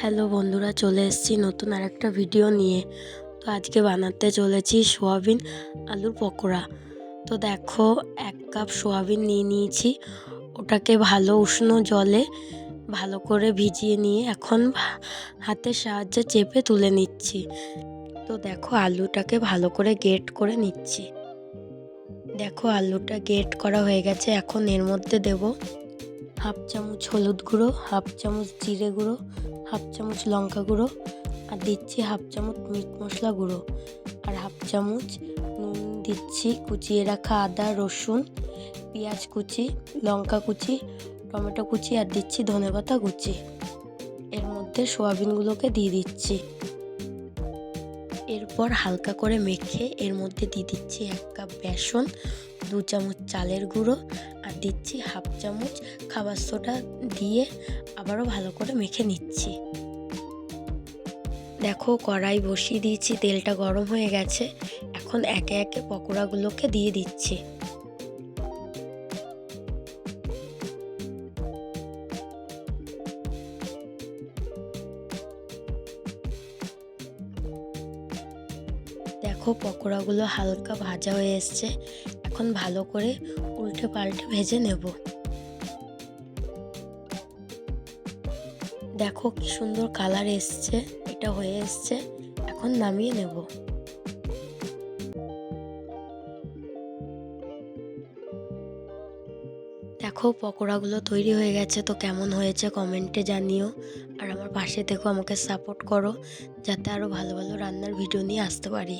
Hello বন্ধুরা, চলে এসেছি নতুন আর একটা ভিডিও নিয়ে। তো আজকে বানাতে চলেছি সোয়াবিন আলুর পকোড়া। তো দেখো, এক কাপ সোয়াবিন নিয়ে নিয়েছি। ওটাকে ভালো উষ্ণ জলে ভালো করে ভিজিয়ে নিয়ে এখন হাতের সাহায্যে চেপে তুলে নিচ্ছি। তো দেখো, আলুটাকে ভালো করে গেট করে নিচ্ছি। দেখো, আলুটা গেট করা হয়ে গেছে। এখন এর মধ্যে দেব হাফ চামচ হলুদ গুঁড়ো, হাফ চামচ জিরে গুঁড়ো হাফ চামচ লঙ্কা গুঁড়ো আর দিচ্ছি হাফ চামচ মিট মশলা গুঁড়ো। আর হাফ চামচ নুন দিচ্ছি, কুচিয়ে রাখা আদা, রসুন, পেঁয়াজ কুচি, লঙ্কা কুচি, টমেটো কুচি আর দিচ্ছি ধনেপাতা কুচি। এর মধ্যে সোয়াবিনগুলোকে দিয়ে দিচ্ছি। এরপর হালকা করে মেখে এর মধ্যে দিয়ে দিচ্ছি এক কাপ বেসন, দু চামচ চালের গুঁড়ো আর দিচ্ছি হাফ চামচ খাবার সোডা দিয়ে আবারও ভালো করে মেখে নিচ্ছি। দেখো কড়াই বসিয়ে দিয়েছি, তেলটা গরম হয়ে গেছে। এখন একে একে পকোড়াগুলোকে দিয়ে দিচ্ছি। দেখো পকোড়াগুলো হালকা ভাজা হয়ে এসছে। এখন ভালো করে উল্টে পাল্টে ভেজে নেব। দেখো কি সুন্দর কালার এসছে, এটা হয়ে এসছে। এখন নামিয়ে নেব। দেখো পকোড়াগুলো তৈরি হয়ে গেছে, তো কেমন হয়েছে কমেন্টে জানিও। আর আমার পাশে দেখো আমাকে সাপোর্ট করো, যাতে আরও ভালো ভালো রান্নার ভিডিও নিয়ে আসতে পারি।